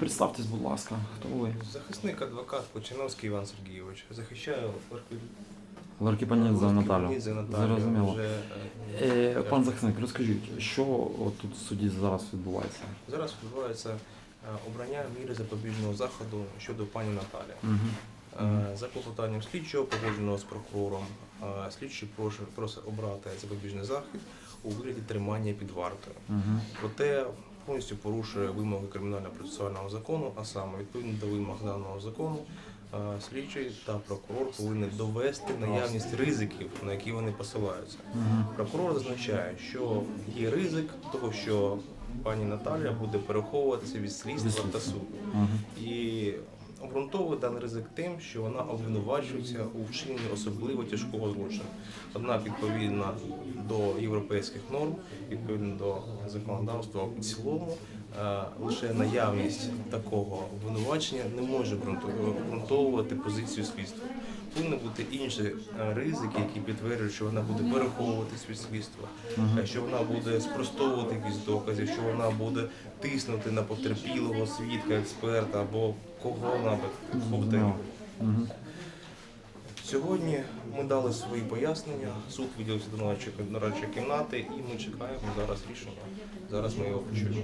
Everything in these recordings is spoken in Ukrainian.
Представтесь, будь ласка, хто ви? Захисник, адвокат Починовський Іван Сергійович. Захищаю Ларкіпанідзе Наталя. Нідзе Наталю. Зрозуміло. Вже, Е, е, пан захисник, розкажіть, що от тут в суді зараз відбувається? Зараз відбувається е, обрання міри запобіжного заходу щодо пані Наталі. Е, За клопотанням слідчого, погодженого з прокурором, е, слідчий прошу- просить обрати запобіжний захід у вигляді тримання під вартою. Угу. Проте повністю порушує вимоги кримінально-процесуального закону, а саме відповідно до вимог даного закону, е, слідчий та прокурор повинні довести наявність ризиків, на які вони посилаються. Прокурор зазначає, що є ризик того, що пані Наталя буде переховуватися від слідства та суду. І обґрунтовує даний ризик тим, що вона обвинувачується у вчиненні особливо тяжкого злочину. Однак, відповідно до європейських норм, відповідно до законодавства в цілому, е, лише наявність такого обвинувачення не може обґрунтовувати позицію слідства. Повинні бути інші е, ризики, які підтверджують, що вона буде переховуватись від слідства, е, що вона буде спростовувати якісь докази, що вона буде тиснути на потерпілого свідка, експерта або кого набуть. Угу. Сьогодні ми дали свої пояснення. Суд виділився до нарадчої кімнати, і ми чекаємо зараз рішення. Зараз ми його почуємо.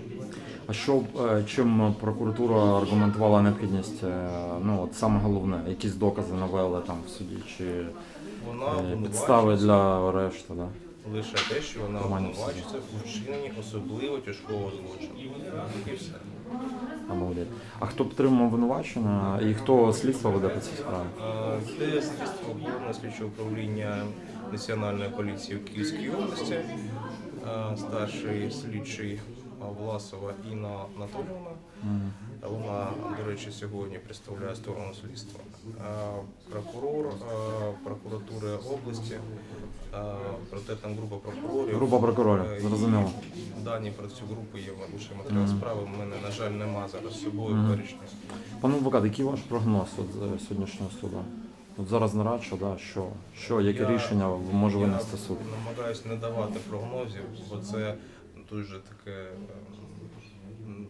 А що е, чим прокуратура аргументувала необхідність? е, Ну от саме головне, якісь докази навели там в суді, чи Вона е, підстави для арешту, да? Лише те, що вона обвинувачується у вчиненні особливо тяжкого злочину. І все. А, молодець. А хто підтримав обвинувачення і хто слідство веде по цій справі? Е, Це слідство головне слідче управління Національної поліції в Київській області, е, старший слідчий Власова Інна Анатолійовна. Мгм. Вона, до речі, сьогодні представляє сторону слідства. Е, Прокурор е, прокуратури області, е, проте там група прокурорів. Група прокурорів, Е, зрозуміло. Дані про цю групу є лише матеріал справи. У мене, на жаль, нема зараз з собою перечні. Пане адвокат, який ваш прогноз от, з сьогоднішнього суду? От зараз нарадча, да, що, що, яке Я- рішення може Я винести суд? намагаюся не давати прогнозів, бо це дуже таке ем,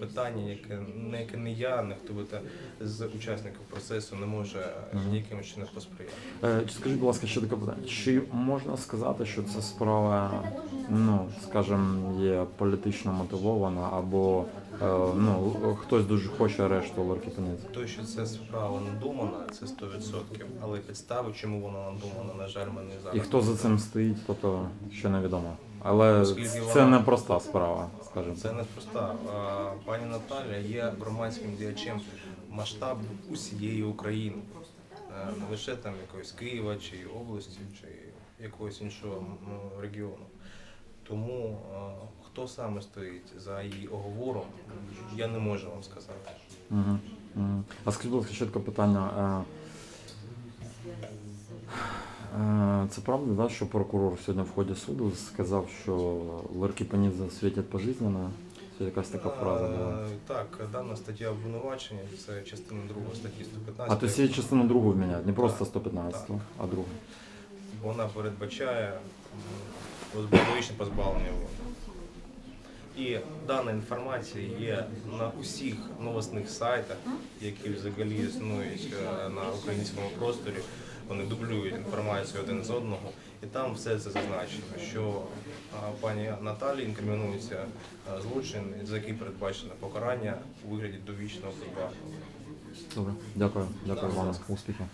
питання, яке не яке не я, не хто би те з учасників процесу не може ніяким чином посприяти. Е, Скажіть, будь ласка, ще таке питання. Чи можна сказати, що ця справа, ну, скажімо, є політично мотивована, або е, ну, хтось дуже хоче арешту Ларкіпаниць? Те, що ця справа надумана, це 100%, але підстави, чому вона надумана, на жаль, мене зараз. І хто за цим стоїть, тобто ще невідомо. Але Оскільки це вона- не проста справа, скажімо. Це неспроста. А, Пані Наталя є громадським діячем масштабу усієї України, Е, не лише там якоїсь Києва чи області, чи якогось іншого ну, регіону. Тому а, хто саме стоїть за її оговором, я не можу вам сказати. Угу. Угу. А скажіть, будь ласка, ще таке питання. Е, е, Це правда, да, що прокурор сьогодні в ході суду сказав, що Ларкіпанідзе світять пожизненно? Це якась така фраза була. Е, Так, дана стаття обвинувачення, це частина 2 статті 115. А то є частину другу міняють, не просто 115, так. а другу. Вона передбачає м, позбавлення волі. І дана інформація є на усіх новосних сайтах, які взагалі існують е, на українському просторі. Вони дублюють інформацію один з одного, і там все це зазначено, що пані Наталі інкримінується злочин, за який передбачено покарання у вигляді довічного позбавлення. Добре, дякую, дякую вам. Успіхів.